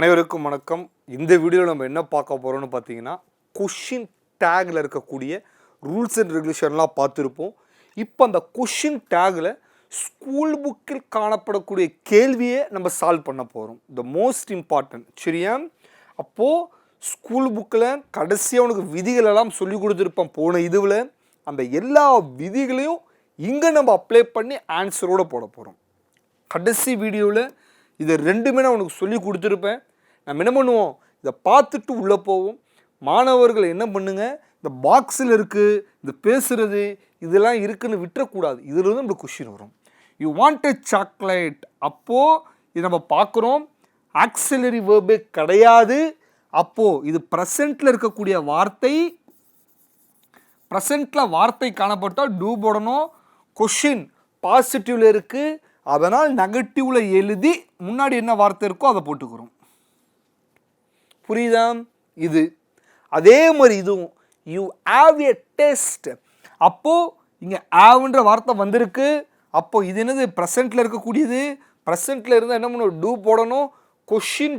அனைவருக்கும் வணக்கம். இந்த வீடியோவில் நம்ம என்ன பார்க்க போகிறோம்னு பார்த்தீங்கன்னா கொஷின் டேகில் இருக்கக்கூடிய ரூல்ஸ் அண்ட் ரெகுலேஷன்லாம் பார்த்துருப்போம். இப்போ அந்த கொஷின் டேக்கில் ஸ்கூல் புக்கில் காணப்படக்கூடிய கேள்வியை நம்ம சால்வ் பண்ண போகிறோம் த மோஸ்ட் இம்பார்ட்டன்ட் சரியா? அப்போது ஸ்கூல் புக்கில் கடைசியாக உனக்கு விதிகளெல்லாம் சொல்லி கொடுத்துருப்பேன் போன இதுவில். அந்த எல்லா விதிகளையும் இங்கே நம்ம அப்ளை பண்ணி ஆன்சரோடு போட போகிறோம் கடைசி வீடியோவில் இதை ரெண்டுமே நான் உனக்கு சொல்லி கொடுத்துருப்பேன். நம்ம என்ன பண்ணுவோம்? இதை பார்த்துட்டு உள்ளே போவோம். மாணவர்கள் என்ன பண்ணுங்க? இந்த பாக்ஸில் இருக்குது இந்த பேசுகிறது இதெல்லாம் இருக்குதுன்னு விட்டுறக்கூடாது. இதில் இருந்து நம்மளுக்கு கொஷின் வரும். யூ வாண்ட் எ சாக்லேட் அப்போது இது நம்ம பார்க்குறோம். ஆக்சிலரி வேர்பே கிடையாது. அப்போது இது ப்ரெசண்ட்டில் இருக்கக்கூடிய வார்த்தை ப்ரெசண்ட்டில் வார்த்தை காணப்பட்டால் டூ போடணும். கொஷின் பாசிட்டிவில் இருக்குது அதனால் நெகட்டிவில் எழுதி முன்னாடி என்ன வார்த்தை இருக்கோ அதை போட்டுக்கிறோம். புரியுதா இது. அதே மாதிரி இதுவும். யூ ஹாவ் எ டெஸ்ட் அப்போது இங்கே ஆவ்ன்ற வார்த்தை வந்திருக்கு. அப்போது இது என்னது? ப்ரெசண்ட்டில் இருக்கக்கூடியது. ப்ரெசண்ட்டில் இருந்தால் என்ன பண்ணணும்? டூ போடணும். கொஷின்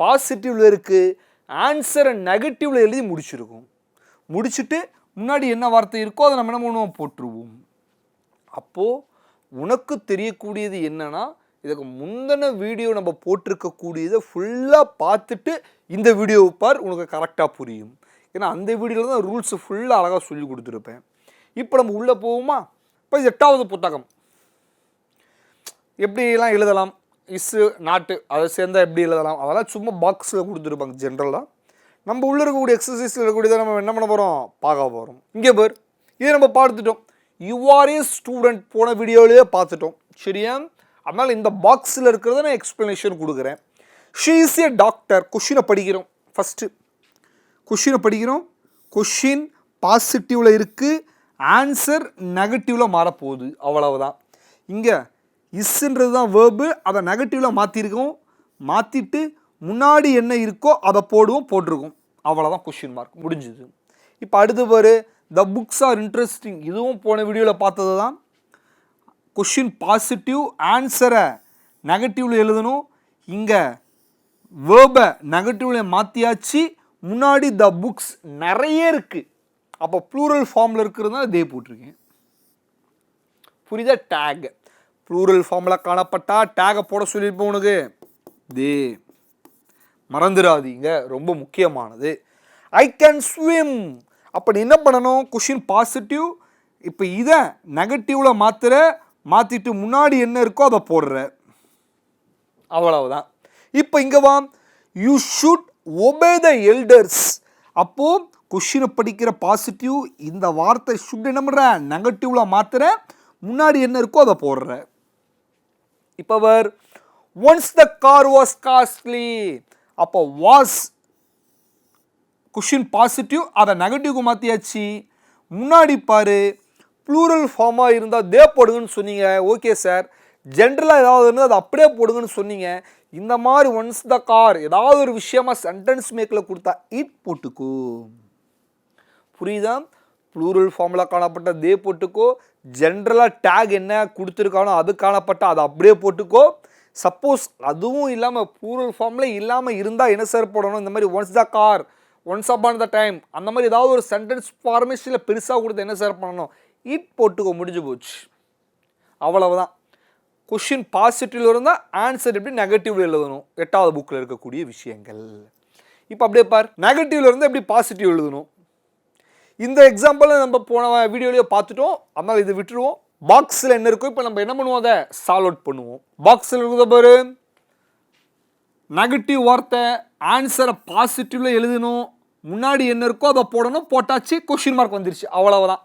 பாசிட்டிவில் இருக்குது ஆன்சரை நெகட்டிவில் எழுதி முடிச்சிருக்கும். முடிச்சுட்டு முன்னாடி என்ன வார்த்தை இருக்கோ அதை நம்ம என்ன பண்ணுவோம்? போட்டுருவோம். அப்போது உனக்கு தெரியக்கூடியது என்னென்னா இதுக்கு முந்தின வீடியோ நம்ம போட்டிருக்கக்கூடியதை ஃபுல்லாக பார்த்துட்டு இந்த வீடியோவை பார் உனக்கு கரெக்டாக புரியும். ஏன்னா அந்த வீடியோவில் தான் ரூல்ஸ் ஃபுல்லாக அழகாக சொல்லி கொடுத்துருப்பேன். இப்போ நம்ம உள்ளே போவோமா? இப்போ எட்டாவது புத்தகம். எப்படிலாம் எழுதலாம்? இஸ்ஸு நாட்டு அதை சேர்ந்தா எப்படி எழுதலாம்? அதெல்லாம் சும்மா பாக்ஸில் கொடுத்துருப்பாங்க ஜென்ரலாக நம்ம உள்ளே இருக்கக்கூடிய எக்ஸசைஸில் இருக்கக்கூடியதை நம்ம என்ன பண்ண போகிறோம் பார்க்க போகிறோம் இங்கே பேர் இதை நம்ம பார்த்துட்டோம். யூஆர் ஏ ஸ்டூடெண்ட் போன வீடியோவிலேயே பார்த்துட்டோம். சரியா? அதனால் இந்த பாக்ஸில் இருக்கிறத நான் எக்ஸ்ப்ளனேஷன் கொடுக்குறேன். ஷீ இஸ் ஏ டாக்டர் கொஷினை படிக்கிறோம். ஃபஸ்ட்டு கொஷினை படிக்கிறோம். கொஷின் பாசிட்டிவில் இருக்குது ஆன்சர் நெகட்டிவில் மாறப்போகுது. அவ்வளவுதான். இங்கே இஸ்ன்றது தான் வேர்பு அதை நெகட்டிவில் மாற்றிருக்கோம் மாற்றிட்டு முன்னாடி என்ன இருக்கோ அதை போடுவோம் போட்டிருக்கோம். அவ்வளோதான் கொஷின் மார்க் முடிஞ்சுது. இப்போ அடுத்து பாரு. த புக்ஸ் ஆர் இன்ட்ரெஸ்டிங் இதுவும் போன வீடியோவில் பார்த்தது தான் கொஷின் பாசிட்டிவ் ஆன்சரை நெகட்டிவில் எழுதணும். இங்கே வேர்பை நெகட்டிவ்ல மாற்றியாச்சு முன்னாடி த புக்ஸ் நிறைய இருக்குது அப்போ ப்ளூரல் ஃபார்மில் இருக்கிறதுனால தே போட்டிருக்கேன். புரியுதா? டேக் ப்ளூரல் ஃபார்மில் காணப்பட்டா டேகை போட சொல்லியிருப்போம் உனக்கு. தே. மறந்துடாதீங்க. ரொம்ப முக்கியமானது. ஐ கேன் ஸ்விம் அப்படி என்ன பண்ணணும்? Question positive. இப்போ இதை நெகட்டிவில் மாற்றுற மாற்றிட்டு முன்னாடி என்ன இருக்கோ அதை போடுற அவ்வளவுதான். இப்போ இங்கே வா. You should obey the elders அப்போது கொஷினை படிக்கிற பாசிட்டிவ் இந்த வார்த்தை ஷுட் என்ன பண்ணுற நெகட்டிவில் மாற்றுற முன்னாடி என்ன இருக்கோ அதை போடுற. இப்போ வர் once the car was costly அப்போ வாஸ் கொஷின் பாசிட்டிவ் அதை நெகட்டிவ்க்கு மாற்றியாச்சு முன்னாடி பாரு. ப்ளூரல் ஃபார்மாக இருந்தால் தே போடுங்கன்னு சொன்னீங்க. ஓகே சார் ஜென்ரலாக ஏதாவது இருந்தால் அது அப்படியே போடுங்கன்னு சொன்னீங்க. இந்த மாதிரி ஒன்ஸ் த கார் ஏதாவது ஒரு விஷயமா சென்டென்ஸ் மேக்கில் கொடுத்தா இட் போட்டுக்கோ. புரியுதா? ப்ளூரல் ஃபார்மில் காணப்பட்ட தே போட்டுக்கோ. ஜென்ரலாக டேக் என்ன கொடுத்துருக்கானோ அது காணப்பட்ட அதை அப்படியே போட்டுக்கோ. சப்போஸ் அதுவும் இல்லாமல் ப்ளூரல் ஃபார்மில் இல்லாமல் இருந்தால் என்ன சார் போடணும்? இந்த மாதிரி once the car once upon the time அந்த மாதிரி ஏதாவது ஒரு சென்டென்ஸ் ஃபார்மேஷனில் பெருசாக கொடுத்து என்ன சார் பண்ணணும்? இட் போட்டுக்கோ முடிஞ்சு போச்சு. அவ்வளவுதான். கொஷின் பாசிட்டிவ்ல இருந்தால் ஆன்சர் எப்படி நெகட்டிவ்ல எழுதணும்? எட்டாவது புக்கில் இருக்கக்கூடிய விஷயங்கள். இப்போ அப்படியே பார் நெகட்டிவ்ல இருந்தால் எப்படி பாசிட்டிவ் எழுதணும்? இந்த எக்ஸாம்பிளை நம்ம போன வீடியோலேயே பார்த்துட்டோம். அதனால் இது விட்டுருவோம். பாக்ஸில் என்ன இருக்கோ இப்போ நம்ம என்ன பண்ணுவோம்? அதை சால்வ் அவுட் பண்ணுவோம். பாக்ஸில் இருக்கிறத பாரு. நெகட்டிவ் வார்த்தை ஆன்சரை பாசிட்டிவில் எழுதணும். முன்னாடி என்ன இருக்கோ அதை போடணும். போட்டாச்சு கொஷின் மார்க் வந்துருச்சு. அவ்வளவுதான்.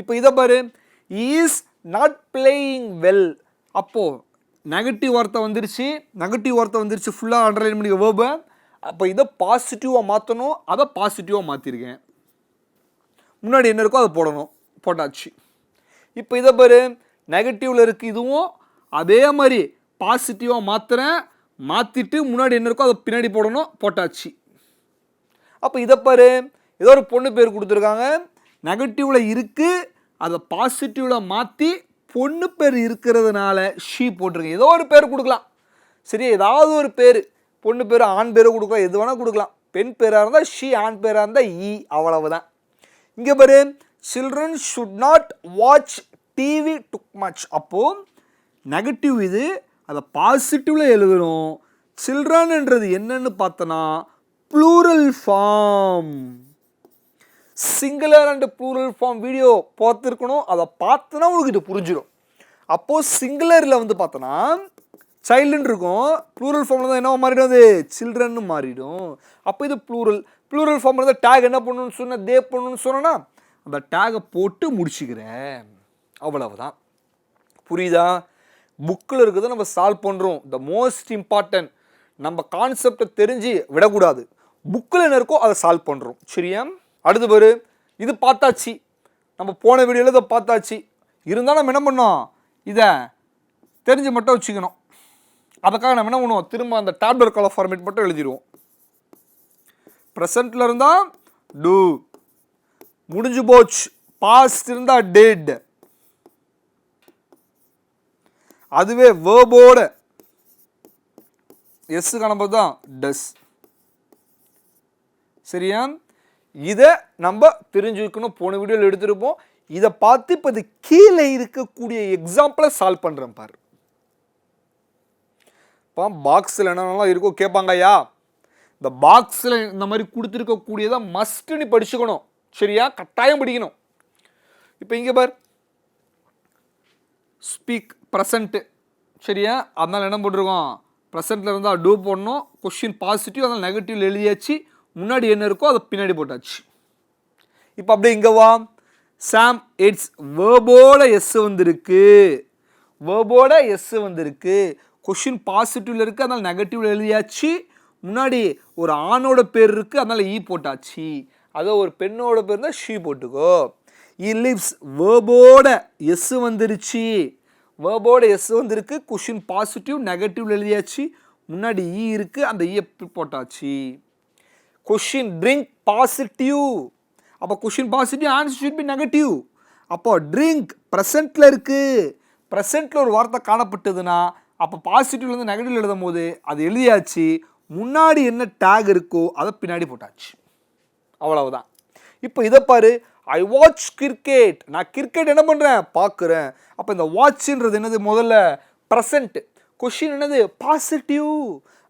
இப்போ இதை பாரு. இஸ் நாட் பிளேயிங் வெல் அப்போது நெகட்டிவ் வார்த்தை வந்துருச்சு. நெகட்டிவ் வார்த்தை வந்துருச்சு. ஃபுல்லாக அண்டர்லைன் பண்ணிக்க வேர்பை அப்போ இதை பாசிட்டிவாக மாற்றணும் அதை பாசிட்டிவாக மாற்றிருக்கேன் முன்னாடி என்ன இருக்கோ அதை போடணும். போட்டாச்சு. இப்போ இதை பாரு. நெகட்டிவில் இருக்குது இதுவும். அதே மாதிரி பாசிட்டிவாக மாற்றுறேன் மாற்றிட்டு முன்னாடி என்ன இருக்கோ அதை பின்னாடி போடணும். போட்டாச்சு. அப்போ இதை பாரு. ஏதோ ஒரு பொண்ணு பேர் கொடுத்துருக்காங்க. நெகட்டிவில் இருக்குது அதை பாசிட்டிவில் மாற்றி பொண்ணு பேர் இருக்கிறதுனால ஷீ போட்டிருக்கு. ஏதோ ஒரு பேர் கொடுக்கலாம். சரி ஏதாவது ஒரு பேர். பொண்ணு பேர் ஆண் பேரோ கொடுக்கலாம். எது வேணால் கொடுக்கலாம். பெண் பேராக இருந்தால் ஷி ஆண் பேராக இருந்தால் இ அவ்வளவுதான். இங்கே பாரு children should not watch TV too much அப்போது நெகட்டிவ் இது அதை பாசிட்டிவில் எழுதணும். சில்ட்ரன்ன்றது என்னன்னு பார்த்தோன்னா plural form singular and plural form video பார்த்துருக்கணும் அதை பார்த்தோன்னா உங்களுக்கு இது புரிஞ்சிடும் அப்போது சிங்குலரில் வந்து பார்த்தோன்னா சைல்டுன்னு இருக்கும் ப்ளூரல் ஃபார்மில் தான் என்ன மாறிடும் அது சில்ட்ரன்னு மாறிடும். அப்போ இது ப்ளூரல் ப்ளூரல் ஃபார்மில் இருந்தால் டேக் என்ன பண்ணணும்னு சொன்ன தே பண்ணணும்னு சொன்னேன்னா அந்த டேகை போட்டு முடிச்சுக்கிறேன். அவ்வளவுதான். புரியுதா? புக்கில் இருக்கிறத நம்ம சால்வ் பண்ணுறோம் த மோஸ்ட் இம்பார்ட்டன்ட் நம்ம கான்செப்டை தெரிஞ்சு விடக்கூடாது. புக்கில் என்ன இருக்கோ அதை சால்வ் பண்ணுறோம் சரியா? அடுத்து பேர் இது பார்த்தாச்சு. நம்ம போன வீடியோவில் இதை பார்த்தாச்சு. இருந்தாலும் நம்ம என்ன பண்ணோம்? இதை தெரிஞ்சு மட்டும் வச்சுக்கணும். அதுக்காக நம்ம என்ன பண்ணுவோம்? திரும்ப அந்த டேப்லெட் கலர் ஃபார்மேட் மட்டும் எழுதிடுவோம். ப்ரெசண்ட்டில் இருந்தால் டூ முடிஞ்சு போச்சு. பாஸ்ட் இருந்தால் டேட் அதுவே வேர்போட எஸ் காணும்போது தான் டஸ் சரியா? இதை நம்ம தெரிஞ்சுக்கணும். போன வீடியோவில் எடுத்திருப்போம். இதை பார்த்து இப்போ இது கீழே இருக்கக்கூடிய எக்ஸாம்பிளை சால்வ் பண்ணுறேன் பாரு. இப்போ பாக்ஸில் என்னென்னலாம் இருக்கோ கேட்பாங்க ஐயா. இந்த பாக்ஸில் இந்த மாதிரி கொடுத்துருக்கக்கூடியதை மஸ்ட்டு நீ படிச்சுக்கணும். சரியா? கட்டாயம் படிக்கணும். இப்போ இங்கே பார். ஸ்பீக் ப்ரெசண்ட்டு சரியா? அதனால் என்ன போட்டிருக்கோம்? ப்ரெசண்ட்டில் இருந்தால் டூ போடணும். கொஷின் பாசிட்டிவ் அதனால் நெகட்டிவ் எழுதியாச்சு. முன்னாடி என்ன இருக்கோ அதை பின்னாடி போட்டாச்சு. இப்போ அப்படியே இங்கே வா. சாம் இட்ஸ் வேர்போட எஸ் வந்திருக்கு. வேர்போட எஸ் வந்திருக்கு. கொஷின் பாசிட்டிவில் இருக்குது அதனால் நெகட்டிவ்ல எழுதியாச்சு. முன்னாடி ஒரு ஆணோட பேர் இருக்குது அதனால் ஈ e போட்டாச்சு. அதோ ஒரு பெண்ணோட பேர் தான் ஷீ போட்டுக்கோ. இ லிவ்ஸ் வேர்போட எஸ் வந்துருச்சு. வேர்போட எஸ் வந்திருக்கு கொஷின் பாசிட்டிவ் நெகட்டிவ் எழுதியாச்சு. முன்னாடி e ஈ இருக்குது அந்த e ஈ போட்டாச்சு. கொஷின் ட்ரிங்க் பாசிட்டிவ் அப்போ question positive answer should be negative அப்போ ட்ரிங்க் ப்ரெசண்ட்டில் இருக்குது ப்ரெசண்ட்டில் ஒரு வார்த்தை காணப்பட்டதுன்னா அப்போ பாசிட்டிவ்லேருந்து நெகட்டிவ் எழுதும் போது அது எழுதியாச்சு. முன்னாடி என்ன டேக் இருக்கோ அதை பின்னாடி போட்டாச்சு. அவ்வளவுதான். இப்போ இதை பாரு ஐ வாட்ச் கிரிக்கெட் நான் கிரிக்கெட் என்ன பண்ணுறேன் பார்க்குறேன். அப்போ இந்த வாட்ச்ன்றது என்னது முதல்ல? ப்ரெசண்ட்டு கொஷின் என்னது? பாசிட்டிவ்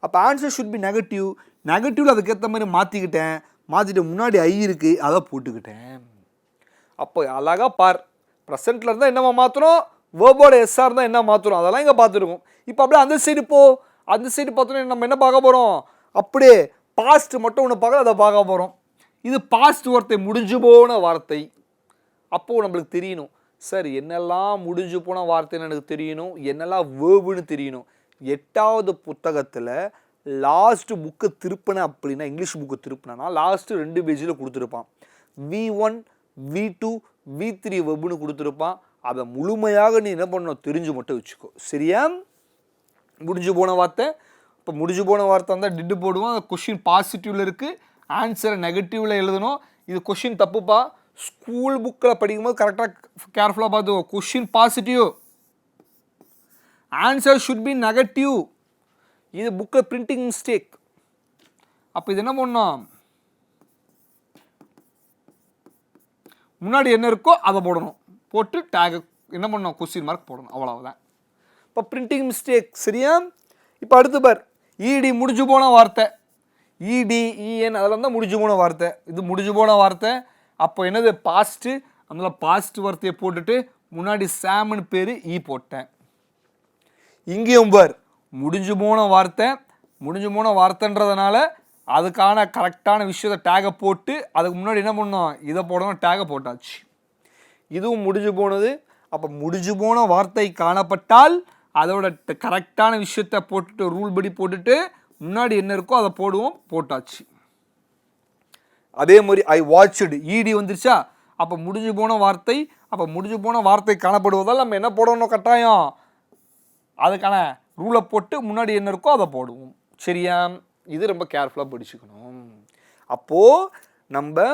அப்போ ஆன்சர் ஷுட் பி நெகட்டிவ் நெகட்டிவில் அதுக்கேற்ற மாதிரி மாற்றிக்கிட்டேன் மாற்றிட்டு முன்னாடி ஐ இருக்குது அதை போட்டுக்கிட்டேன். அப்போ அழகாக பார். ப்ரெசென்ட்டில் இருந்தால் என்னவா மாற்றணும் வேர்போட எஸ்ஆர் இருந்தால் என்ன மாற்றணும் அதெல்லாம் இங்கே பார்த்துருக்கோம். இப்போ அப்படியே அந்த சைடு போ. அந்த சைடு பார்த்தோன்னா நம்ம என்ன பார்க்க போகிறோம் அப்படியே பாஸ்ட் மட்டும் ஒன்று பார்க்க அதை பார்க்க போகிறோம் இது பாஸ்ட் வார்த்தை முடிஞ்சு போன வார்த்தை. அப்போது நம்மளுக்கு தெரியணும். சார் என்னெல்லாம் முடிஞ்சு போன வார்த்தைன்னு எனக்கு தெரியணும்? என்னெல்லாம் வேர்வுன்னு தெரியணும்? எட்டாவது புத்தகத்தில் லாஸ்ட் புக்கு திருப்பின அப்படின்னா இங்கிலீஷ் புக்கு திருப்பினா லாஸ்ட்டு ரெண்டு பேஜில் கொடுத்துருப்பான். V one V two V three வெப்னு கொடுத்துருப்பான். அதை முழுமையாக நீ என்ன பண்ணணும்? தெரிஞ்சு மட்டும் வச்சுக்கோ. சரியா? முடிஞ்சு போன வார்த்தை? இப்போ முடிஞ்சு போன வார்த்தை இருந்தால் டிட்டு போடுவோம். கொஷின் பாசிட்டிவில் இருக்குது ஆன்சரை நெகட்டிவில் எழுதணும். இது கொஷின் தப்புப்பா? ஸ்கூல் புக்கில் படிக்கும்போது கரெக்டாக கேர்ஃபுல்லாக பார்த்துக்கோ. Question positive answer should be negative இது புக்கில் பிரிண்டிங் மிஸ்டேக் அப்போ இது என்ன பண்ணணும் முன்னாடி என்ன இருக்கோ அதை போடணும். போட்டு டேக் என்ன பண்ணணும் கொஸ்டின் மார்க் போடணும். அவ்வளவுதான். இப்போ பிரிண்டிங் மிஸ்டேக் சரியா? இப்போ அடுத்து பார். இடி முடிஞ்சு போன வார்த்தை. இடி இஎன் அதெல்லாம் தான் முடிஞ்சு போன வார்த்தை. இது முடிஞ்சு போன வார்த்தை. அப்போ என்னது? பாஸ்ட்டு அதனால் பாஸ்ட் வார்த்தையை போட்டுட்டு முன்னாடி சாமன் பேர் இ போட்டேன். இங்கேயும் பார். முடிஞ்சு போன வார்த்தை முடிஞ்சு போன வார்த்தைன்றதுனால அதுக்கான கரெக்டான விஷயத்தை டேகை போட்டு அதுக்கு முன்னாடி என்ன பண்ணோம்? இதை போடணும் டேகை போட்டாச்சு. இதுவும் முடிஞ்சு போனது. அப்போ முடிஞ்சு போன வார்த்தை காணப்பட்டால் அதோட கரெக்டான விஷயத்தை போட்டுட்டு ரூல் படி போட்டுட்டு முன்னாடி என்ன இருக்கோ அதை போடுவோம் போட்டாச்சு. அதே மாதிரி ஐ வாட்ச்டு இடி வந்துருச்சா? அப்போ முடிஞ்சு போன வார்த்தை அப்போ முடிஞ்சு போன வார்த்தை காணப்படுவதால் நம்ம என்ன போடணும் கட்டாயம்? அதுக்கான ரூலை போட்டு முன்னாடி என்ன இருக்கோ அதை போடுவோம். சரியா? இது ரொம்ப கேர்ஃபுல்லாக படிச்சுக்கணும். அப்போது நம்ம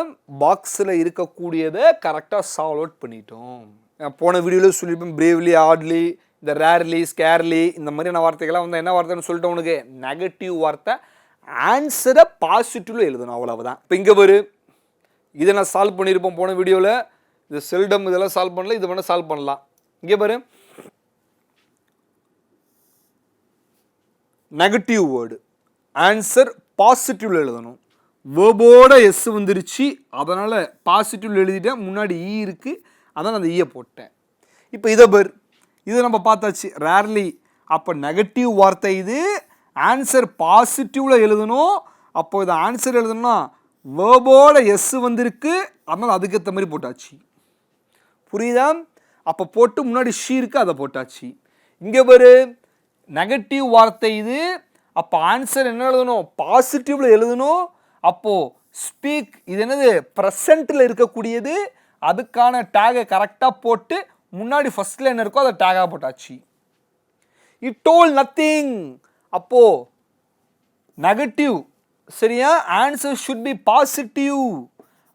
பாக்ஸில் இருக்கக்கூடியதை கரெக்டாக சால்வ் அவுட் பண்ணிட்டோம். போன வீடியோவில் சொல்லியிருப்பேன் பிரேவ்லி ஆட்லி இந்த ரேர்லி ஸ்கேர்லி இந்த மாதிரியான வார்த்தைகள்லாம் வந்து என்ன வார்த்தைன்னு சொல்லிட்டு உனக்கு? நெகட்டிவ் வார்த்தை. ஆன்சரை பாசிட்டிவ்ல எழுதணும் அவ்வளவுதான். இப்போ இங்கே வரு இதை நான் சால்வ் பண்ணியிருப்போம் போன வீடியோவில் இது செல்டம் இதெல்லாம் சால்வ் பண்ணல இது வேணால் சால்வ் பண்ணலாம். இங்கே பாரு. நெகட்டிவ் வேர்டு ஆன்சர் பாசிட்டிவ்ல எழுதணும். வேர்போட எஸ் வந்துருச்சு. அதனால் பாசிட்டிவ்ல எழுதிட்டேன். முன்னாடி e ஈ இருக்குது அதான் அந்த e ஈயை போட்டேன். இப்போ இதை பேர். இதை நம்ம பார்த்தாச்சு. ரேர்லி அப்போ நெகட்டிவ் வார்த்தை இது. ஆன்சர் பாசிட்டிவ்ல எழுதணும். அப்போ இதை ஆன்சர் எழுதணும்னா வேர்போட எஸ் வந்திருக்கு. அதனால் அதுக்கேற்ற மாதிரி போட்டாச்சு. புரியுதா? அப்போ போட்டு முன்னாடி ஷீ இருக்கு அதை போட்டாச்சு. இங்கே பாரு. நெகட்டிவ் வார்த்தை இது. அப்போ ஆன்சர் என்ன எழுதணும்? பாசிட்டிவில் எழுதணும். அப்போது ஸ்பீக் இது என்னது? ப்ரெசண்ட்டில் இருக்கக்கூடியது. அதுக்கான டேகை கரெக்டாக போட்டு முன்னாடி ஃபஸ்ட்டில் என்ன இருக்கோ அதை டேகாக போட்டாச்சு. இட் டோல் நத்திங் அப்போது நெகட்டிவ் சரியா? ஆன்சர் ஷுட் பி பாசிட்டிவ்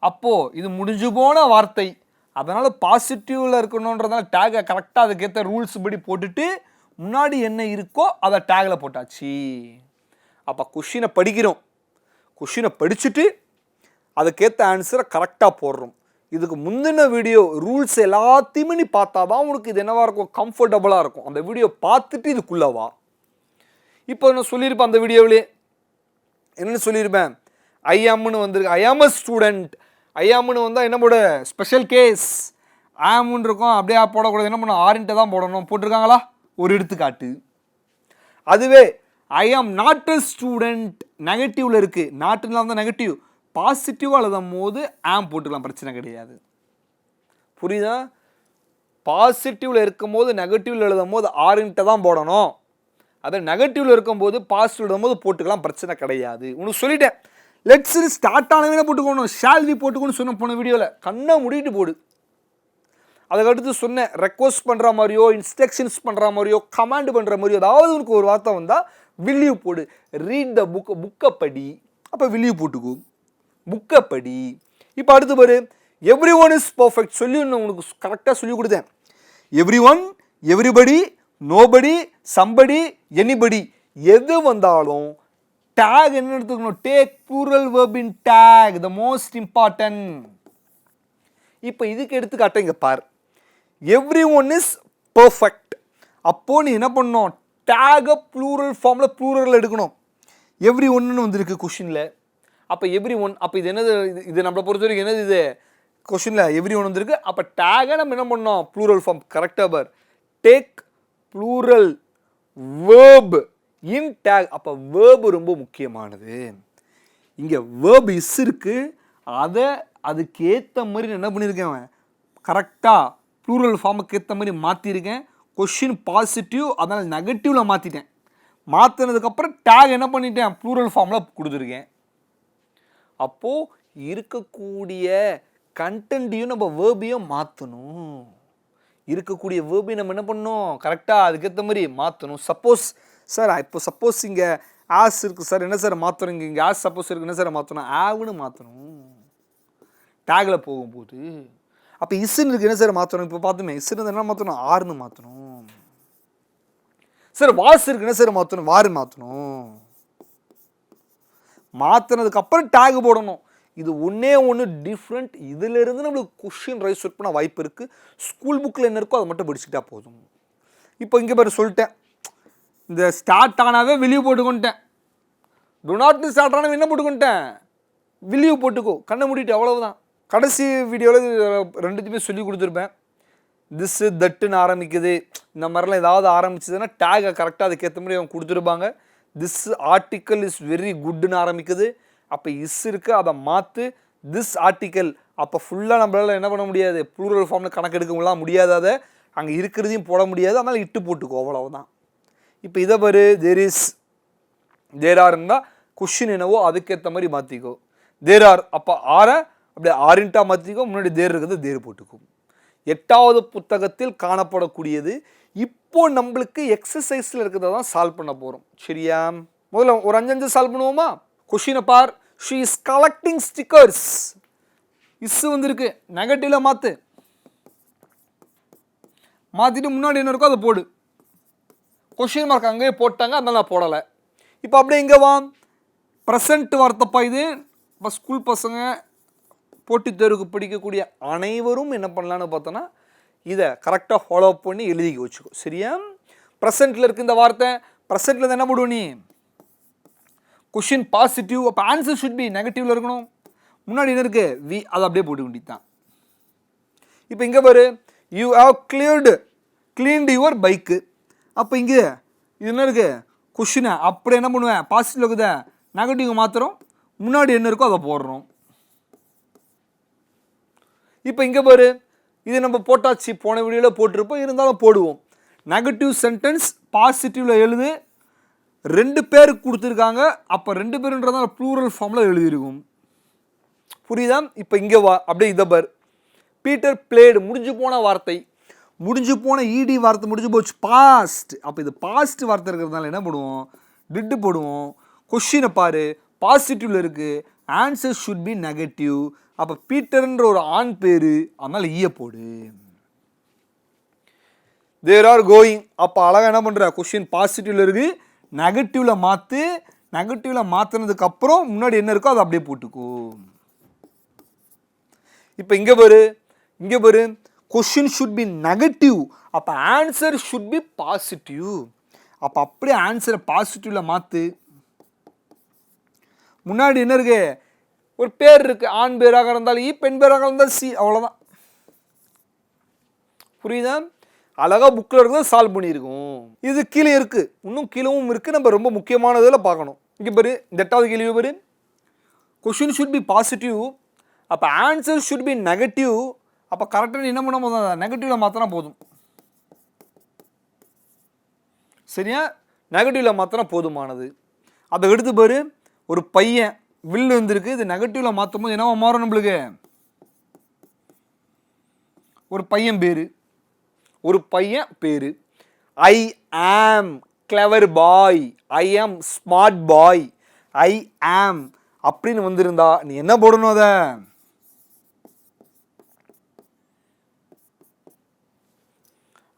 அப்போது இது முடிஞ்சு போன வார்த்தை. அதனால் பாசிட்டிவில் இருக்கணுன்றதுனால டேகை கரெக்டாக அதுக்கேற்ற ரூல்ஸ் படி போட்டுட்டு முன்னாடி என்ன இருக்கோ அதை டேகில் போட்டாச்சு. அப்போ கொஷினை படிக்கிறோம். கொஷினை படிச்சுட்டு அதுக்கேற்ற ஆன்சரை கரெக்டாக போடுறோம். இதுக்கு முந்தின வீடியோ ரூல்ஸ் எல்லாத்தையுமே நீ பார்த்தா தான் உனக்கு இது என்னவாக இருக்கும்? கம்ஃபர்டபுளாக இருக்கும். அந்த வீடியோ பார்த்துட்டு இதுக்குள்ளவா இப்போ நான் சொல்லியிருப்பேன் அந்த வீடியோவிலே என்னென்னு சொல்லியிருப்பேன். ஐயாம்னு வந்திருக்கு. ஐயாம் அ ஸ்டூடெண்ட் ஐயாம்னு வந்தால் என்ன போட? ஸ்பெஷல் கேஸ் ஆம்னு இருக்கும். அப்படியே போடக்கூடாது. என்ன பண்ணணும்? ஆரின்ட்டு தான் போடணும். போட்டிருக்காங்களா? ஒரு எடுத்துக்காட்டு. அதுவே ஐ ஆம் நாட் அ ஸ்டூடெண்ட் நெகட்டிவ்ல இருக்கு. நாட்டுல வந்து நெகட்டிவ் பாசிட்டிவாக எழுதும் போது ஆம் போட்டுக்கலாம். பிரச்சனை கிடையாது. புரியுதா? பாசிட்டிவ்ல இருக்கும்போது நெகட்டிவ்ல எழுதும் போது ஆறுன்ட்ட தான் போடணும். அதே நெகட்டிவ்ல இருக்கும்போது பாசிட்டிவ் எழுதும் போது போட்டுக்கலாம். பிரச்சனை கிடையாது. உனக்கு சொல்லிட்டேன். லெட்ஸ் ஸ்டார்ட் ஆனவே போட்டுக்கணும். ஷால்வி போட்டுக்கணும்னு சொன்ன போன வீடியோவில் கண்ணை முடிட்டு போடு. அதுக்கடுத்து சொன்னேன் ரெக்வஸ்ட் பண்ணுற மாதிரியோ இன்ஸ்ட்ரக்ஷன்ஸ் பண்ணுற மாதிரியோ கமாண்ட் பண்ணுற மாதிரியோ ஏதாவது உனக்கு ஒரு வார்த்தை வந்தால் வில்லியூ போடு. ரீட் த புக் புக்கை படி. அப்போ வில்லியூ போட்டுக்கு. புக்கை படி. இப்போ அடுத்து பாரு. எவ்ரி ஒன் இஸ் பர்ஃபெக்ட் சொல்லி நான் உனக்கு கரெக்டாக சொல்லி கொடுத்தேன். Every one everybody nobody somebody anybody எது வந்தாலும் டேக் என்ன எடுத்துக்கணும்? Tag plural verb in tag the most important இப்போ இதுக்கு எடுத்துக்காட்ட இங்கே பார். எவ்ரி ஒன் இஸ் பர்ஃபெக்ட் அப்போது நீ என்ன பண்ணணும்? டேகை ப்ளூரல் ஃபார்மில் ப்ளூரல் எடுக்கணும். எவ்ரி ஒன்னு வந்திருக்கு கொஷினில் அப்போ எவ்ரி ஒன் அப்போ இது என்னது? இது- இது நம்மளை பொறுத்த வரைக்கும் என்னது இது? கொஷினில் எவ்ரி ஒன் வந்திருக்கு. அப்போ டேகை நம்ம என்ன பண்ணோம் ப்ளூரல் ஃபார்ம் கரெக்டாக பார். Tag plural verb in tag அப்போ வேர்ப் ரொம்ப முக்கியமானது. இங்கே வேர்ப் இஸ் இருக்குது அதை அதுக்கேற்ற மாதிரி நான் என்ன பண்ணியிருக்கேன் அவன்? கரெக்டாக ப்ளூரல் ஃபார்முக்கு ஏற்ற மாதிரி மாற்றிருக்கேன் கொஷின் பாசிட்டிவ் அதனால் நெகட்டிவில் மாற்றிட்டேன் மாற்றினதுக்கப்புறம் டேக் என்ன பண்ணிட்டேன்? ப்ளூரல் ஃபார்மில் கொடுத்துருக்கேன். அப்போது இருக்கக்கூடிய கண்டென்ட்டையும் நம்ம வேர்பையும் மாற்றணும் இருக்கக்கூடிய வேர்பையும் நம்ம என்ன பண்ணணும்? கரெக்டாக அதுக்கேற்ற மாதிரி மாற்றணும் சப்போஸ் சார் இப்போ சப்போஸ் இங்கே ஆஸ் இருக்குது சார் என்ன சார் மாற்றணும் இங்கே ஆஸ் சப்போஸ் இருக்குது என்ன சார் மாற்றணும் ஆவுன்னு மாற்றணும் டேக்கில் போகும்போது அப்போ இஸ்ன்னு இருக்கு என்ன சார் மாற்றணும் இப்போ பார்த்துமே இஸ்ன்னு என்ன மாற்றணும் ஆறுன்னு மாற்றணும் சார் வாஸ் இருக்கு என்ன சார் மாற்றணும் வாரு மாற்றணும் மாற்றினதுக்கு அப்புறம் டேக் போடணும். இது ஒன்றே ஒன்று டிஃப்ரெண்ட் இதிலிருந்து நம்மளுக்கு கொஷின் ரைஸ் அவுட் பண்ண வாய்ப்பு இருக்குது ஸ்கூல் புக்கில் என்ன இருக்கோ அதை மட்டும் படிச்சுக்கிட்டா போதும். இப்போ இங்கே பாரு சொல்லிட்டேன். இந்த ஸ்டார்ட் ஆனாவே வெளியே போட்டுக்கொண்டேன். டு நாட் ஸ்டார்ட் ஆனவே என்ன போட்டுக்கொண்டேன்? வெளியே போட்டுக்கோ. கண்ணை மூடிட்டு அவ்வளவுதான். கடைசி வீடியோவில் ரெண்டுத்தையுமே சொல்லி கொடுத்துருப்பேன். திஸ்ஸு தட்டுன்னு ஆரம்பிக்குது. இந்த மாதிரிலாம் ஏதாவது ஆரம்பிச்சதுன்னா டேகை கரெக்டாக அதுக்கேற்ற மாதிரி அவங்க கொடுத்துருப்பாங்க. திஸ் ஆர்டிக்கல் இஸ் வெரி குட்னு ஆரம்பிக்குது. அப்போ இஸ் இருக்கு அதை மாற்று திஸ் ஆர்டிக்கல் அப்போ ஃபுல்லாக நம்மளால் என்ன பண்ண முடியாது? ப்ளூரல் ஃபார்மில் கணக்கெடுக்கலாம் முடியாது அதை. அங்கே இருக்கிறதையும் போட முடியாது. அதனால் இட்டு போட்டுக்கோ அவ்வளவுதான். இப்போ இதை பாரு தேர் இஸ் தேர் ஆர் இருந்தால் கொஷின் என்னவோ அதுக்கேற்ற மாதிரி மாற்றிக்கோ தேர் ஆர் அப்போ ஆரை அப்படியே ஆரின்ட்டா மாற்றிக்கோ முன்னாடி தேர் இருக்கிறது தேர் போட்டுக்கும். எட்டாவது புத்தகத்தில் காணப்படக்கூடியது இப்போ நம்மளுக்கு எக்ஸசைஸில் இருக்கிறத தான் சால்வ் பண்ண போகிறோம் சரியா? முதல்ல ஒரு அஞ்சஞ்சு சால்வ் பண்ணுவோமா? கொஷினை பார். She is collecting stickers is வந்துருக்கு. நெகட்டிவில் மாற்று மாற்றிட்டு முன்னாடி என்ன இருக்கோ அதை போடு. கொஷின் மார்க் அங்கேயே போட்டாங்க அதனால் நான் போடலை. இப்போ அப்படியே இங்கே வா. ப்ரெசண்ட் வார்த்தைப்பா இது. இப்போ ஸ்கூல் பசங்க போட்டித் தேர்வுக்கு பிடிக்கக்கூடிய அனைவரும் என்ன பண்ணலான்னு பார்த்தோன்னா இதை கரெக்டாக ஃபாலோ பண்ணி எழுதி வச்சுக்கோ. சரியா? ப்ரெசண்ட்டில் இருக்கு இந்த வார்த்தை. ப்ரெசண்ட்டில் என்ன பண்ணுவ நீ? கொஷின் பாசிட்டிவ் அப்போ ஆன்சர் ஷுட் பி நெகட்டிவ்ல இருக்கணும். முன்னாடி என்ன இருக்கு? வி அதை அப்படியே போட்டு வேண்டியது இப்போ இங்கே பாரு. You have cleared cleaned your bike அப்போ இங்கே இது என்ன இருக்கு? கொஷினை அப்படி என்ன பண்ணுவேன் பாசிட்டிவ் இருக்குதா நெகட்டிவ் மாத்திரம் முன்னாடி என்ன இருக்கோ அதை போடுறோம். இப்போ இங்கே பாரு. இது நம்ம போட்டாச்சு போன வீடியோவில் போட்டிருப்போம் இருந்தாலும் போடுவோம். நெகட்டிவ் சென்டென்ஸ் பாசிட்டிவில் எழுது ரெண்டு பேருக்கு கொடுத்துருக்காங்க அப்போ ரெண்டு பேருன்றதால் ப்ளூரல் ஃபார்மில் எழுதியிருக்கும் புரியுதா? இப்போ இங்கே வா அப்படியே இதை பார். பீட்டர் பிளேடு முடிஞ்சு போன வார்த்தை. முடிஞ்சு போன இடி வார்த்தை முடிஞ்சு போச்சு பாஸ்ட் அப்போ இது பாஸ்ட் வார்த்தை இருக்கிறதுனால என்ன பண்ணுவோம் டிட்டு போடுவோம். கொஷினை பாரு. பாசிட்டிவில் இருக்குது ஆன்சர் ஷுட் பி நெகட்டிவ் அப்போ பீட்டர்ன்ற ஒரு ஆண் பேர் அதனால் ஈய போடு. தேர் ஆர் கோயிங் அப்போ அழகாக என்ன பண்ணுற கொஷின் பாசிட்டிவில் இருக்குது நெகட்டிவில் மாற்று நெகட்டிவில் மாற்றினதுக்கப்புறம் முன்னாடி என்ன இருக்கோ அதை அப்படியே போட்டுக்கோ. இப்போ இங்கே பாரு. இங்கே பாரு. கொஷின் ஷுட் பி நெகட்டிவ் அப்போ ஆன்சர் ஷுட் பி பாசிட்டிவ் அப்போ அப்படியே ஆன்சரை பாசிட்டிவில் மாற்று முன்னாடி என்ன இருக்கு? ஒரு பேர் இருக்குது ஆண் பேராக இருந்தாலும் ஈ பெண் பேராக இருந்தாலும் சி அவ்வளோதான் புரியுதா? அழகாக புக்கில் இருக்கிறத சால்வ் பண்ணியிருக்கோம். இது கீழே இருக்குது இன்னும் கீழவும் இருக்குது நம்ம ரொம்ப முக்கியமானதில் பார்க்கணும். இங்கே பாரு இந்த எட்டாவது கேள்வி பாரு. கொஷின் ஷுட் பி பாசிட்டிவ் அப்போ ஆன்சர் ஷுட் பி நெகட்டிவ் அப்போ கரெக்டாக என்ன பண்ண போதும்? நெகட்டிவில் மாற்றினா போதும். சரியா? நெகட்டிவில் மாத்திரம் போதுமானது. அதை எடுத்து பாரு ஒரு பையன் வில் வந்திருக்கு இது நெகட்டிவ்ல மாற்றும் போது என்னவா மாறும் நம்மளுக்கு? ஒரு பையன் பேரு. ஒரு பையன் பேரு. ஐ ஆம் கிளவர் பாய் ஐ ஆம் ஸ்மார்ட் பாய் ஐ ஆம் அப்படின்னு வந்திருந்தா நீ என்ன போடணும் அதை?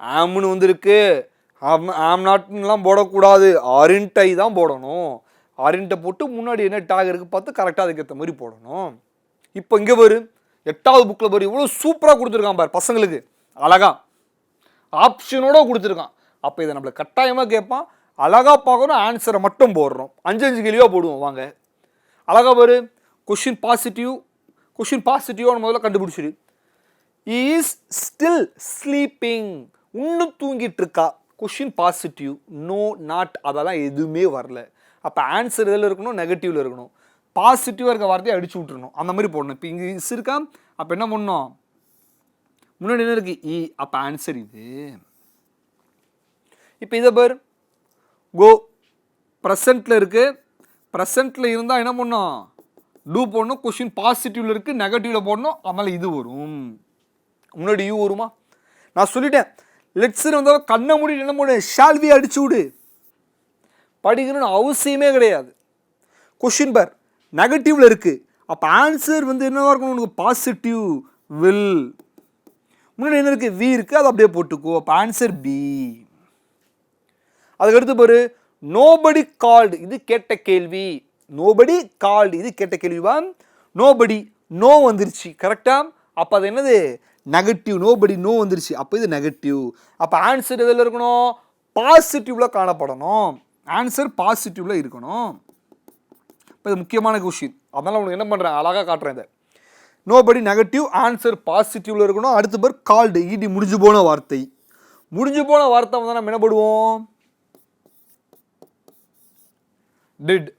ஆம்னு வந்திருக்கு. ஆம் ஆம் நாட்லாம் போடக்கூடாது. ஆரின்டை தான் போடணும். ஆரின்ட்டை போட்டு முன்னாடி என்ன டேக் இருக்குது பார்த்து கரெக்டாக அதுக்கேற்ற மாதிரி போடணும். இப்போ இங்கே வரும் எட்டாவது புக்கில் வரும் இவ்வளோ சூப்பராக கொடுத்துருக்கான் பாரு பசங்களுக்கு. அழகா. ஆப்ஷனோட கொடுத்துருக்கான். அப்போ இதை நம்மளை கட்டாயமாக கேட்பான் அழகாக பார்க்கணும் ஆன்சரை மட்டும் போடுறோம். அஞ்சு அஞ்சு கேள்வியாக போடுவோம் வாங்க. அழகாக பாரு கொஷின் பாசிட்டிவ் கொஷின் பாசிட்டிவான முதல்ல கண்டுபிடிச்சிரு. இஸ் ஸ்டில் ஸ்லீப்பிங் இன்னும் தூங்கிட்டு இருக்கா. கொஷின் பாசிட்டிவ் நோ நாட் அதெல்லாம் எதுவுமே வரல. அப்போ ஆன்சர் இதில் இருக்கணும்? நெகட்டிவில் இருக்கணும். பாசிட்டிவாக இருக்க வார்த்தையை அடிச்சு விட்டுருணும் அந்த மாதிரி போடணும். இப்போ இங்கே இஸ் இருக்கா? அப்போ என்ன பண்ணோம் முன்னாடி என்ன இருக்கு? இ அப்போ ஆன்சர் இது. இப்போ இதை பார். கோ ப்ரெசண்ட்டில் இருக்குது ப்ரெசண்ட்டில் இருந்தால் என்ன பண்ணோம் டூ போடணும். கொஷின் பாசிட்டிவில் இருக்குது நெகட்டிவில் போடணும். அதனால் இது வரும். முன்னாடி யூ வருமா? நான் சொல்லிட்டேன். லெட்ஸர் வந்தாலும் கண்ணை மூடி என்ன பண்ணு? ஷால்வி அடிச்சு விடு? படிக்கணும்னு அவசியமே கிடையாது. கொஷின் பார் நெகட்டிவ்ல இருக்கு. அப்போ ஆன்சர் வந்து என்னவா இருக்கணும்? உனக்கு பாசிட்டிவ் வில் முன்னாடி என்ன இருக்கு? வி இருக்கு. அதை அப்படியே போட்டுக்கோ. அப்போ ஆன்சர் பி அதுக்கடுத்து பாரு. நோபடி கால்டு இது கேட்ட கேள்வி. நோபடி கால்டு இது கேட்ட கேள்விவா நோபடி நோ வந்துருச்சு. கரெக்டா அப்போ அது என்னது? நெகட்டிவ் நோபடி நோ வந்துருச்சு. அப்போ இது நெகட்டிவ் அப்போ ஆன்சர் எதில் இருக்கணும்? பாசிட்டிவ்ல காணப்படணும். ஆன்சர் பாசிட்டிவில் இருக்கணும். இப்போ இது முக்கியமான கொஷின் அதனால் உனக்கு என்ன பண்ணுறேன் அழகாக காட்டுறேன் இதை. நோபடி நெகட்டிவ் ஆன்சர் பாசிட்டிவில் இருக்கணும். அடுத்த பேர் கால்டு ஈடி முடிஞ்சு போன வார்த்தை. முடிஞ்சு போன வார்த்தை வந்து நம்ம என்ன பண்ணுவோம் டிட்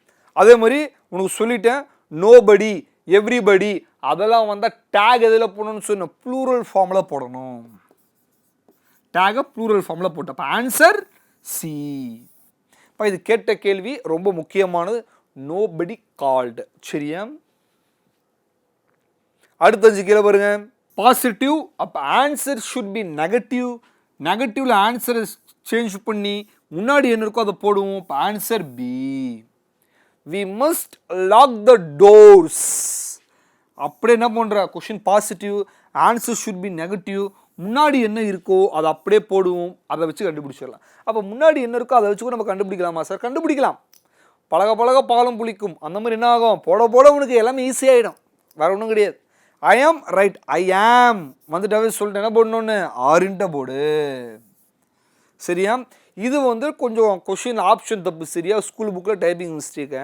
அதே மாதிரி உனக்கு சொல்லிட்டேன் நோபடி எவ்ரிபடி அதெல்லாம் வந்தால் டேக் எதில் போடணும்னு சொன்ன ப்ளூரல் ஃபார்மில் போடணும். டேகை ப்ளூரல் ஃபார்மில் போட்டப்போ ஆன்சர் சி இப்போ இது கேட்ட கேள்வி ரொம்ப முக்கியமானது. நோபடி கால்டு சரியா? அடுத்தஞ்சு கீழே பாருங்க. பாசிட்டிவ் அப்போ ஆன்சர் ஷுட் பி நெகட்டிவ் நெகட்டிவ்ல ஆன்சரை சேஞ்ச் பண்ணி முன்னாடி என்ன இருக்கோ அதை போடுவோம். இப்போ answer B we must lock the doors அப்படியே என்ன பண்ணுற question positive answer should be negative முன்னாடி என்ன இருக்கோ அதை அப்படியே போடுவோம் அதை வச்சு கண்டுபிடிச்சிடலாம். அப்போ முன்னாடி என்ன இருக்கோ அதை வச்சு கூட நம்ம கண்டுபிடிக்கலாமா சார்? கண்டுபிடிக்கலாம். பழக பழக பாலம் புளிக்கும். அந்த மாதிரி என்ன ஆகும்? போட போட உனக்கு எல்லாமே ஈஸியாகிடும் வேறு ஒன்றும் கிடையாது. ஐ ஆம் ரைட் ஐ ஆம் வந்துட்டாவே சொல்லிட்டு என்ன போடணுன்னு ஆறுன்ட்ட போடு. சரியா? இது வந்து கொஞ்சம் கொஷின் ஆப்ஷன் தப்பு. சரியா? ஸ்கூல் புக்கில் டைப்பிங் மிஸ்டேக்கு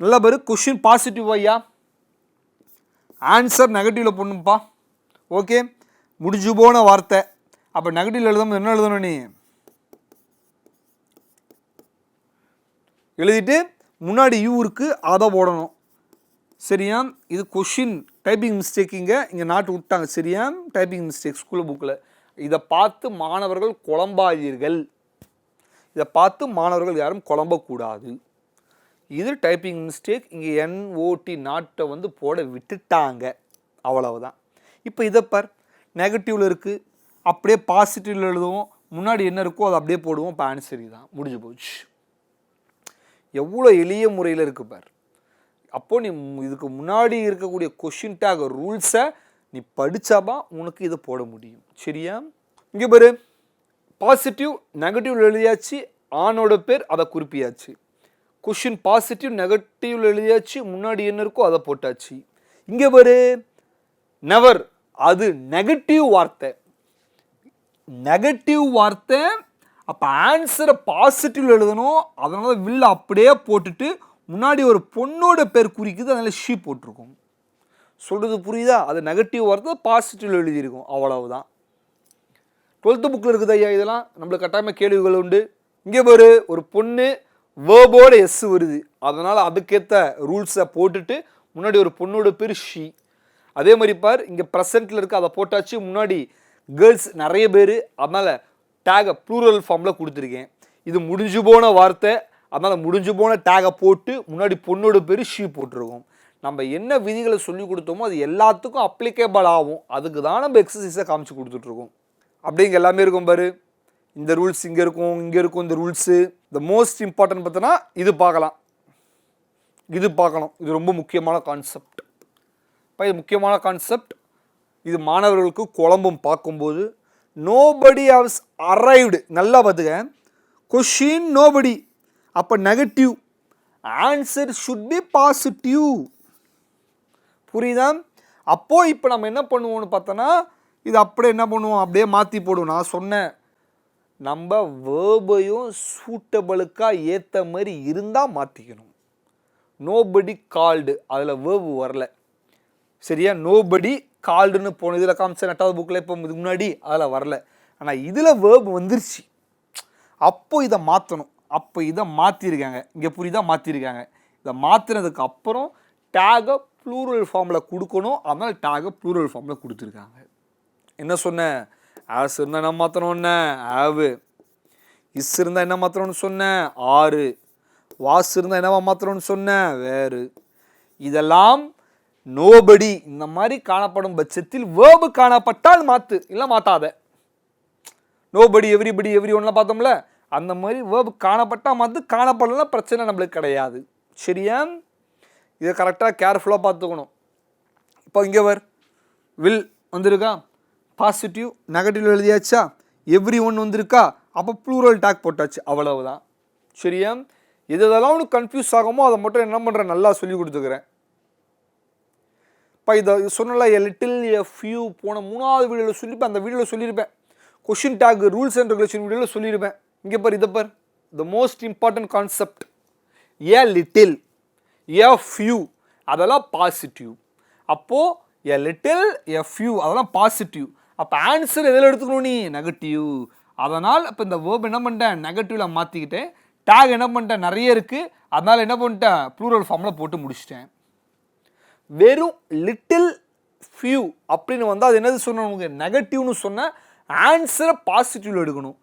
நல்லா பாரு. கொஷின் பாசிட்டிவ் ஐயா. ஆன்சர் நெகட்டிவில் பொண்ணுப்பா ஓகே முடிஞ்சு போன வார்த்தை. அப்போ நெகட்டிவ் எழுதாம என்ன எழுதணும் நீ? எழுதிட்டு முன்னாடி யூ இருக்குது அதை போடணும். சரியா? இது கொஷின் டைப்பிங் மிஸ்டேக்கிங்க இங்கே நாட்டு விட்டாங்க. சரியா? டைப்பிங் மிஸ்டேக் ஸ்கூல் புக்கில் இதை பார்த்து மாணவர்கள் குழம்பாதீர்கள். இதை பார்த்து மாணவர்கள் யாரும் குழம்பக்கூடாது. இது டைப்பிங் மிஸ்டேக் இங்கே என்ஓடி நாட்டை வந்து போட விட்டுட்டாங்க. அவ்வளவுதான். இப்போ இதை பார். நெகட்டிவில் இருக்குது அப்படியே பாசிட்டிவில் எழுதுவோம். முன்னாடி என்ன இருக்கோ அதை அப்படியே போடுவோம். இப்போ ஆன்சர் தான் முடிஞ்சு போச்சு. எவ்வளோ எளிய முறையில் இருக்குது பார். அப்போது நீ இதுக்கு முன்னாடி இருக்கக்கூடிய கொஷின் டேக் ரூல்ஸை நீ படித்தாபா உனக்கு இதை போட முடியும். சரியா? இங்கே பாரு. பாசிட்டிவ் நெகட்டிவ் எழுதியாச்சு. ஆணோட பேர் அதை குறிப்பியாச்சு. கொஷின் பாசிட்டிவ் நெகட்டிவ் எழுதியாச்சு. முன்னாடி என்ன இருக்கோ அதை போட்டாச்சு. இங்கே பாரு. நெவர் அது நெகட்டிவ் வார்த்தை. நெகட்டிவ் வார்த்தை அப்போ ஆன்சரை பாசிட்டிவ் எழுதணும். அதனால வில்ல அப்படியே போட்டுட்டு முன்னாடி ஒரு பொண்ணோட பேர் குறிக்குது அதனால் ஷீ போட்டிருக்கும். சொல்கிறது புரியுதா? அது நெகட்டிவ் வார்த்தை பாசிட்டிவ் எழுதியிருக்கும். அவ்வளவுதான். டுவெல்த்து புக்கில் இருக்குது ஐயா இதெல்லாம்? நம்மளுக்கு கட்டாயமாக கேள்விகள் உண்டு. இங்கே பாரு ஒரு பொண்ணு வேர்போட எஸ் வருது. அதனால் அதுக்கேற்ற ரூல்ஸை போட்டுட்டு முன்னாடி ஒரு பொண்ணோட பேர் ஷீ அதே மாதிரி பார் இங்கே ப்ரெசண்ட்டில் இருக்க அதை போட்டாச்சு முன்னாடி கேர்ள்ஸ் நிறைய பேர் அதனால் டேகை ப்ளூரல் ஃபார்மில் கொடுத்துருக்கேன். இது முடிஞ்சு போன வார்த்தை அதனால் முடிஞ்சு போன டேகை போட்டு முன்னாடி பொண்ணோட பேர் ஷீ போட்டிருக்கோம். நம்ம என்ன விதிகளை சொல்லி கொடுத்தோமோ அது எல்லாத்துக்கும் அப்ளிகேபிள் ஆகும். அதுக்கு தான் நம்ம எக்ஸசைஸை காமிச்சு கொடுத்துட்ருக்கோம் அப்படிங்க எல்லாமே இருக்கும் பாரு. இந்த ரூல்ஸ் இங்கே இருக்கும் இங்கே இருக்கும் இந்த ரூல்ஸு த மோஸ்ட் இம்பார்ட்டன்ட் பார்த்தோன்னா இது பார்க்கலாம். இது பார்க்கணும். இது ரொம்ப முக்கியமான கான்செப்ட் இப்போ இது முக்கியமான கான்செப்ட் இது மாணவர்களுக்கு குழம்பும் பார்க்கும்போது நோபடி ஹவ்ஸ் அரைவ்டு நல்லா பார்த்துக்க. கொஷின் நோபடி அப்போ negative answer should be positive புரியுதா? அப்போது இப்போ நம்ம என்ன பண்ணுவோம்னு பார்த்தோன்னா இது அப்படியே என்ன பண்ணுவோம்? அப்படியே மாற்றி போடுவோம். நான் சொன்னேன். நம்ம வேர்பையும் சூட்டபிளுக்காக ஏற்ற மாதிரி இருந்தால் மாற்றிக்கணும் நோபடி கால்டு அதில் வேர்பு வரல. சரியா? நோபடி கால்டுன்னு போன இதில் காமிச்சேன் எட்டாவது புக்கில் இப்போ இதுக்கு முன்னாடி அதில் வரல. ஆனால் இதில் வேர்பு வந்துருச்சு. அப்போ இதை மாற்றணும் அப்போ இதை மாற்றிருக்காங்க இங்கே புரியுதா? மாற்றிருக்காங்க இதை மாற்றினதுக்கு அப்புறம் டேகை ப்ளூரல் ஃபார்மில் கொடுக்கணும். அதனால் டேகை ப்ளூரல் ஃபார்மில் கொடுத்துருக்காங்க. என்ன சொன்னேன் ஆஸ் இருந்தால் என்ன மாற்றணும்னு ஆவு இஸ் இருந்தால் என்ன மாற்றணும்னு சொன்னேன் ஆறு வாஸ் இருந்தால் என்னவா மாற்றணும்னு சொன்னேன் வேறு இதெல்லாம் நோபடி இந்த மாதிரி காணப்படும் பட்சத்தில் வேர்பு காணப்பட்டால் மாற்று இல்லை மாற்றாத நோபடி எவ்ரிபடி எவ்ரி ஒன்லாம் பார்த்தோம்ல அந்த மாதிரி வேர்பு காணப்பட்டால் மாற்று காணப்படலாம் பிரச்சனை நம்மளுக்கு கிடையாது. சரியா? இதை கரெக்டாக கேர்ஃபுல்லாக பார்த்துக்கணும். இப்போ இங்கே வர் வில் வந்திருக்கா? பாசிட்டிவ் நெகட்டிவ் எழுதியாச்சா? எவ்ரி ஒன் வந்திருக்கா? அப்போ ப்ளூரல் டேக் போட்டாச்சு அவ்வளவுதான். சரியா? எது எதெல்லாம் உனக்கு கன்ஃபியூஸ் ஆகுமோ அதை மட்டும் என்ன பண்ணுறேன் நல்லா சொல்லி கொடுத்துக்கிறேன். இப்போ இதை சொன்னல லிட்டில் எ ஃபியூ போன மூணாவது வீடியோவில் சொல்லியிருப்பேன் அந்த வீடியோவில் சொல்லியிருப்பேன் question tag rules and regulation வீடியோவில் சொல்லியிருப்பேன் இங்கே பார் இதை பார். The most important concept a little a few அதெல்லாம் பாசிட்டிவ் அப்போது எ லிட்டில் எ ஃபியூ அதெல்லாம் பாசிட்டிவ் அப்போ ஆன்சர் எதில் எடுத்துக்கணும் நீ? நெகட்டிவ் அதனால் இப்போ இந்த வேர்ப் என்ன பண்ணிட்டேன்? நெகட்டிவில் மாற்றிக்கிட்டேன் டேக் என்ன பண்ணிட்டேன்? நிறைய இருக்குது அதனால் என்ன பண்ணிட்டேன்? ப்ளூரல் ஃபார்மில் போட்டு முடிச்சிட்டேன். வெறும் லிட்டில் ஃபியூ அப்படின்னு வந்தால் அது என்னது சொன்ன சொன்னவங்க நெகட்டிவ்னு சொன்ன ஆன்சரை பாசிட்டிவ்ல எடுக்கணும்.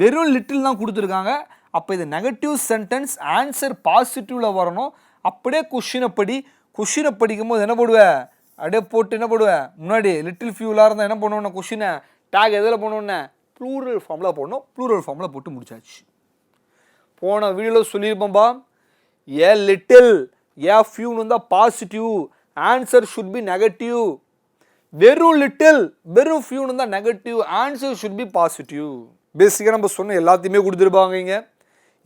வெறும் லிட்டில் தான் கொடுத்துருக்காங்க. அப்போ இது நெகட்டிவ் சென்டென்ஸ் ஆன்சர் பாசிட்டிவில் வரணும். அப்படியே கொஷினை படி. கொஷினை படிக்கும்போது என்ன போடுவேன் அப்படியே போட்டு என்ன போடுவேன் முன்னாடி லிட்டில் ஃபியூலாக இருந்தால் என்ன பண்ணுவோன்னா கொஷினை டேக் எதில் பண்ணுவோன்னே ப்ளூரல் ஃபார்மில் போடணும். ப்ளூரல் ஃபார்மில் போட்டு முடிச்சாச்சு. போன வீடியோவில் சொல்லியிருப்போம்பா ஏ லிட்டில் ஏ ஃபியூன்னு வந்தால் positive answer should be negative வெறும் லிட்டில் வெறும் ஃபியூன்னு இருந்தால் negative answer should be positive பேசிக்காக நம்ம சொன்ன எல்லாத்தையுமே கொடுத்துருப்பாங்க இங்கே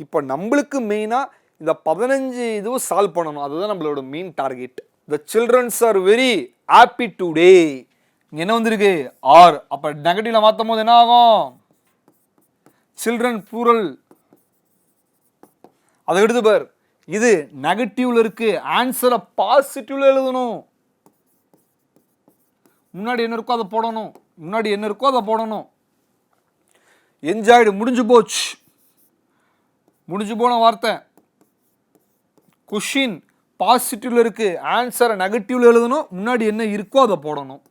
இப்போ நம்மளுக்கு மெயினாக இந்த பதினஞ்சு இதுவும் சால்வ் பண்ணணும். அதுதான் நம்மளோட main target the childrens are very happy today இங்கே என்ன வந்திருக்கு? ஆர் அப்போ நெகட்டிவில் மாற்றும் போது என்ன ஆகும்? சில்ட்ரன் பூரல் அதை எடுத்து பார். இது நெகட்டிவ்ல இருக்கு. ஆன்சரை பாசிட்டிவ்ல எழுதணும். முன்னாடி என்ன இருக்கோ அதை போடணும். முன்னாடி என்ன இருக்கோ அதை போடணும். என்ஜாய்டு முடிஞ்சு போச்சு. முடிஞ்சு போன வார்த்தை. கொஷின் பாசிட்டிவ்ல இருக்கு. ஆன்சரை நெகட்டிவ்ல எழுதணும். முன்னாடி என்ன இருக்கோ அதை போடணும்.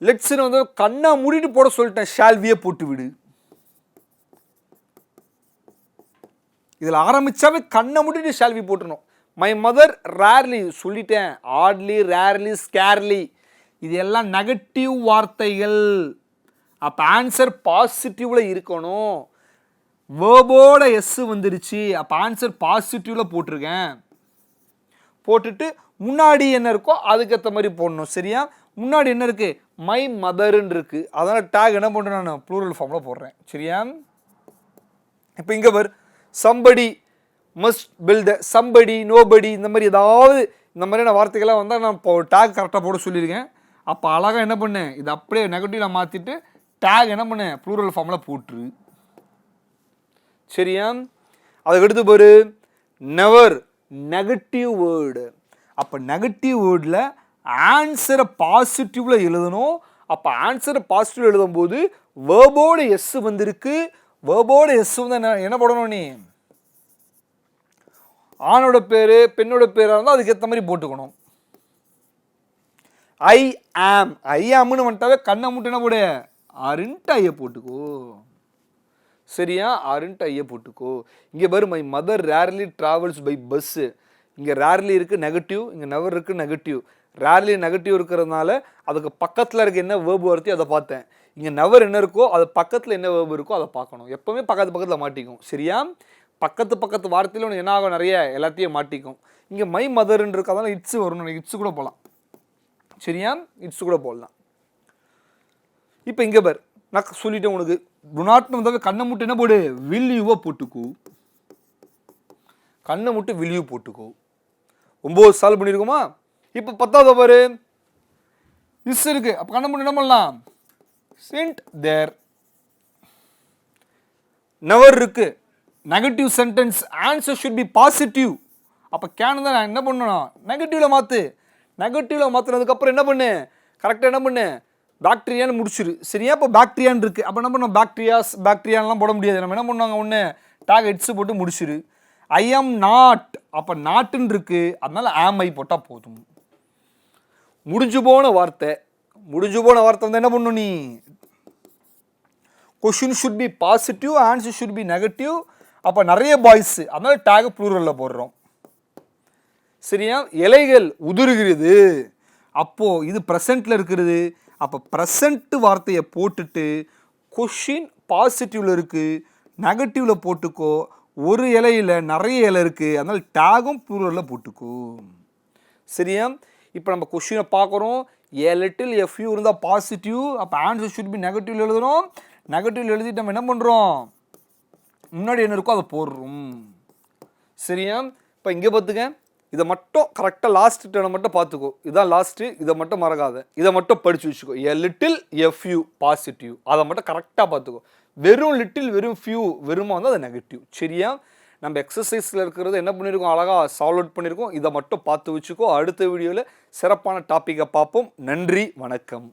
லெட்ஸ் வந்து கண்ணை மூடிட்டு போட சொல்லிட்டேன். ஷால்வியே போட்டு விடு. இதில் ஆரம்பித்தாவே கண்ணை முடிட்டு ஷால்வி போட்டுணும் மை மதர் ரேர்லி சொல்லிட்டேன். ஆட்லி ரேர்லி ஸ்கேர்லி இது எல்லாம் நெகட்டிவ் வார்த்தைகள். அப்போ ஆன்சர் பாசிட்டிவில் இருக்கணும். வேர்போட எஸ் வந்துருச்சு. அப்போ ஆன்சர் பாசிட்டிவில் போட்டிருக்கேன். போட்டுட்டு முன்னாடி என்ன இருக்கோ அதுக்கேற்ற மாதிரி போடணும். சரியா? முன்னாடி என்ன இருக்குது மை மதர்ன்னு இருக்குது அதனால் டேக் என்ன பண்ணுறேன் நான்? ப்ளூரல் ஃபார்மில் போடுறேன். சரியா? இப்போ இங்கே பாரு. Somebody must build somebody nobody இந்த மாதிரி ஏதாவது இந்த மாதிரியான வார்த்தைகள்லாம் வந்தால் நான் இப்போ டேக் கரெக்டாக போட சொல்லியிருக்கேன். அப்போ அழகாக என்ன பண்ணேன் இது அப்படியே நெகட்டிவில் மாற்றிட்டு டேக் என்ன பண்ணேன் ப்ளூரல் ஃபார்மில் போட்டுரு. சரியா? அதுக்கு அடுத்து பாரு. நெவர் நெகட்டிவ் வேர்டு அப்போ நெகட்டிவ் வேர்டில் ஆன்சரை பாசிட்டிவில் எழுதணும். அப்போ ஆன்சரை பாசிட்டிவ் எழுதும்போது வேர்போட எஸ் வந்திருக்கு. வேர்போடு எஸ் வந்து என்ன என்ன போடணும் நீ? ஆணோட பேர் பெண்ணோட பேராக இருந்தால் அதுக்கேற்ற மாதிரி போட்டுக்கணும். ஐ ஆம் ஐ ஆம்னு வந்துட்டாவே கண்ணை மட்டும் என்ன போடு? அருண்ட்டு ஐயை போட்டுக்கோ. சரியா? அருண்ட்டு ஐயை போட்டுக்கோ. இங்கே பாரு my mother rarely travels by bus இங்கே ரேர்லி இருக்குது நெகட்டிவ் இங்கே நெவர் இருக்குது நெகட்டிவ் ரேர்லி நெகட்டிவ் இருக்கிறதுனால அதுக்கு பக்கத்தில் இருக்க என்ன வேர்பு வருத்தி அதை பார்த்தேன். இங்கே நவர் என்ன இருக்கோ அது பக்கத்தில் என்ன வேர்பு இருக்கோ அதை பார்க்கணும். எப்போவுமே பக்கத்து பக்கத்தில் மாட்டிக்கும். சரியா? பக்கத்து பக்கத்து வார்த்தையில் ஒன்று என்ன ஆகும்? நிறைய எல்லாத்தையும் மாட்டிக்கும். இங்கே மை மதர்ன்னு இருக்காதான் அதனால் இட்ஸ் வரும் இட்ஸ் கூட போகலாம் சரியா? இட்ஸ் கூட போடலாம். இப்போ இங்கே பார் நான் சொல்லிட்டேன் உனக்கு. குணாட்னு வந்தாவே கண்ணை முட்டு என்ன போடு? வில்யூவை போட்டுக்கோ. கண்ணை முட்டு வில்யூ போட்டுக்கோ. ஒம்பது சால்வ் பண்ணியிருக்கோமா இப்போ பத்தாவது பாரு. இஸ் இருக்குது அப்போ கண்ணை முட்டு என்ன பண்ணலாம்? சென்ட் தேர் நெவர் இருக்கு. Negative sentence answer should be positive அப்போ கேனு தான் நான் என்ன பண்ணணும்? நெகட்டிவில் மாற்று நெகட்டிவில் மாற்றினதுக்கப்புறம் என்ன பண்ணு? கரெக்டாக என்ன பண்ணு? பாக்டீரியான்னு முடிச்சிரு. சரியா? இப்போ பாக்டீரியான்னு இருக்குது அப்போ என்ன பண்ணோம் பாக்டீரியாஸ் பாக்டீரியான்லாம் போட முடியாது. நம்ம என்ன பண்ணுவாங்க? ஒன்று டேக் ஹெட்ஸு போட்டு முடிச்சிரு. ஐ ஆம் நாட் அப்போ நாட்டுன்னு இருக்குது அதனால் ஆம் ஐ போட்டால் போதும். முடிஞ்சு போன வார்த்தை. முடிஞ்சு போன வார்த்தை வந்து என்ன பண்ணும் நீ? Question should be positive answer should be negative அப்போ நிறைய பாய்ஸ் அதனால டேக் ப்ளூரலில் போடுறோம். சரியா? இலைகள் உதிர்கிறது. அப்போது இது ப்ரெசண்ட்டில் இருக்கிறது. அப்போ ப்ரெசண்ட் வார்த்தையை போட்டுட்டு கொஷின் பாசிட்டிவில் இருக்குது நெகட்டிவில் போட்டுக்கோ. ஒரு இலையில் நிறைய இலை இருக்குது அதனால் டேகும் ப்ளூரலில் போட்டுக்கோ. சரியா? இப்போ நம்ம கொஷினை பார்க்குறோம். ஏ லிட்டில் எஃப் யூ இருந்தால் பாசிட்டிவ் அப்போ ஆன்சர் ஷுட் பி நெகட்டிவ் எழுதுகிறோம் நெகட்டிவ் எழுதிட்டு நம்ம என்ன பண்ணுறோம் முன்னாடி என்ன இருக்கோ அதை போடுறோம். சரியா? இப்போ இங்கே பார்த்துக்க. இதை மட்டும் கரெக்டாக லாஸ்ட் டேர்னை மட்டும் பார்த்துக்கோ. இதான் லாஸ்ட்டு இதை மட்டும் மறக்காத. இதை மட்டும் படித்து வச்சுக்கோ. A little few positive அதை மட்டும் கரெக்டாக பார்த்துக்கோ. வெறும் லிட்டில் வெறும் ஃபியூ வெறுமா வந்து அது நெகட்டிவ் சரியா? நம்ம எக்ஸசைஸில் இருக்கிறது என்ன பண்ணியிருக்கோம் அழகாக சால்வ் அவுட் பண்ணியிருக்கோம் இதை மட்டும் பார்த்து வச்சுக்கோ. அடுத்த வீடியோவில் சிறப்பான டாப்பிக்கை பார்ப்போம். நன்றி வணக்கம்.